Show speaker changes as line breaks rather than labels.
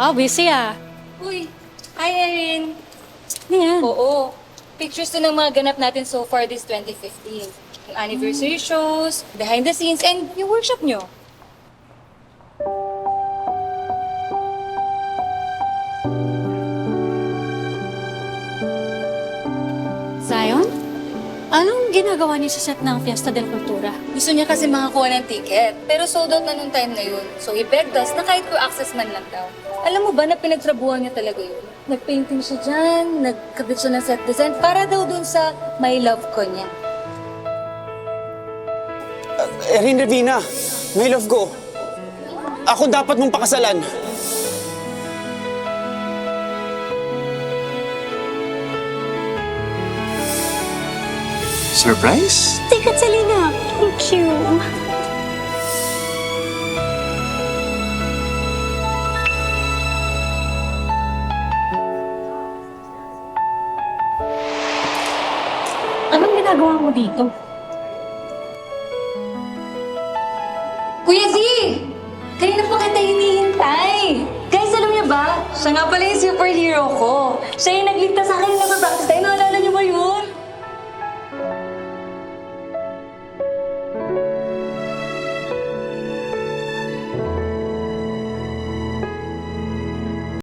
Ah, busy ah.
Uy, hi Erin.
Ano yan?
Oo, pictures to ng mga ganap natin so far this 2015. Yung anniversary shows, behind the scenes, and yung workshop nyo.
Anong ginagawa niyo sa set ng Fiesta del Cultura?
Gusto niya kasi makakuha ng ticket, pero sold out na nung time na yun. So he begged us na kahit for access man lang daw. Alam mo ba na pinagtrabuhan niya talaga yun? Nagpainting siya dyan, nagkabit siya ng set design para daw dun sa My Love ko niya.
Erin Revina, my love ko. Ako dapat mong pakasalan.
Surprise?
Teka, Selena. Thank you. Anong ginagawa mo dito?
Kuya Z! Kanina pa kita hinihintay! Guys, alam niyo ba? Siya nga pala yung superhero ko. Siya yung nagligtas sa akin